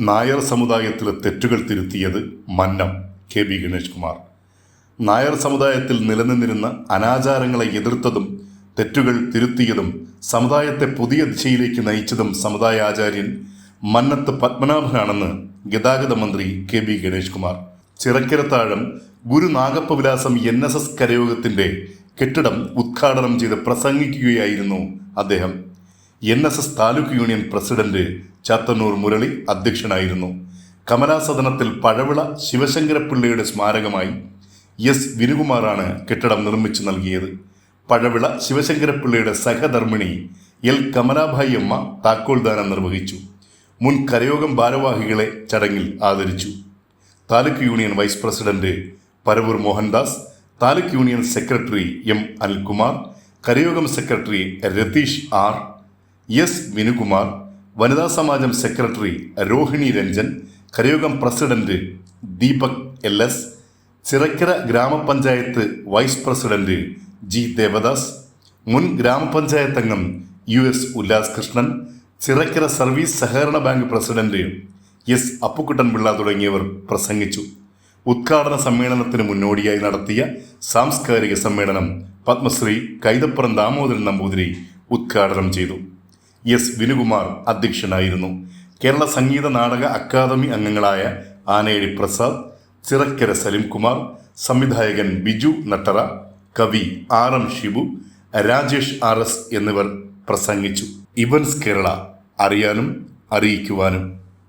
നായർ സമുദായത്തിലെ തെറ്റുകൾ തിരുത്തിയത് മന്നം കെ ബി ഗണേഷ് കുമാർ. നായർ സമുദായത്തിൽ നിലനിന്നിരുന്ന അനാചാരങ്ങളെ എതിർത്തതും തെറ്റുകൾ തിരുത്തിയതും സമുദായത്തെ പുതിയ ദിശയിലേക്ക് നയിച്ചതും സമുദായ ആചാര്യൻ മന്നത്ത് പത്മനാഭനാണെന്ന് ഗതാഗത മന്ത്രി K B Ganesh Kumar. Chirakkarathazham Guru Nagappavilasam N S S കരയോഗത്തിന്റെ കെട്ടിടം ഉദ്ഘാടനം ചെയ്ത് പ്രസംഗിക്കുകയായിരുന്നു അദ്ദേഹം. N S S taluk union president Chathannoor Murali അധ്യക്ഷനായിരുന്നു. കമലാസദനത്തിൽ പഴവിള ശിവശങ്കരപ്പിള്ളയുടെ സ്മാരകമായി എസ് വിനുകുമാറാണ് കെട്ടിടം നിർമ്മിച്ചു നൽകിയത്. പഴവിള ശിവശങ്കരപ്പിള്ളയുടെ സഹധർമ്മിണി എൽ കമലാഭായി അമ്മ താക്കോൽദാനം നിർവഹിച്ചു. മുൻ കരയോഗം ഭാരവാഹികളെ ചടങ്ങിൽ ആദരിച്ചു. Taluk union vice president Paravur Mohandas taluk union secretary M Alkumar കരയോഗം secretary Ratheesh R S Vinukumar വനിതാ സമാജം secretary Rohini Ranjan കരയോഗം president Deepak L S Chirakkara ഗ്രാമപഞ്ചായത്ത് വൈസ് പ്രസിഡന്റ് ജി ദേവദാസ് മുൻ ഗ്രാമപഞ്ചായത്ത് അംഗം U S Ullas Krishnan Chirakkara service സഹകരണ bank president S Appukuttan Pillai തുടങ്ങിയവർ പ്രസംഗിച്ചു. ഉദ്ഘാടന സമ്മേളനത്തിന് മുന്നോടിയായി നടത്തിയ സാംസ്കാരിക സമ്മേളനം പത്മശ്രീ കൈതപ്പുറം ദാമോദരൻ നമ്പൂതിരി ഉദ്ഘാടനം ചെയ്തു. എസ് വിനുകുമാർ അധ്യക്ഷനായിരുന്നു. കേരള സംഗീത നാടക അക്കാദമി അംഗങ്ങളായ ആനയടി പ്രസാദ് ചിറക്കര സലിംകുമാർ സംവിധായകൻ ബിജു നട്ടറ കവി R M Shibu Rajesh R S എന്നിവർ പ്രസംഗിച്ചു. ഇവൻസ് കേരള അറിയാനും അറിയിക്കുവാനും.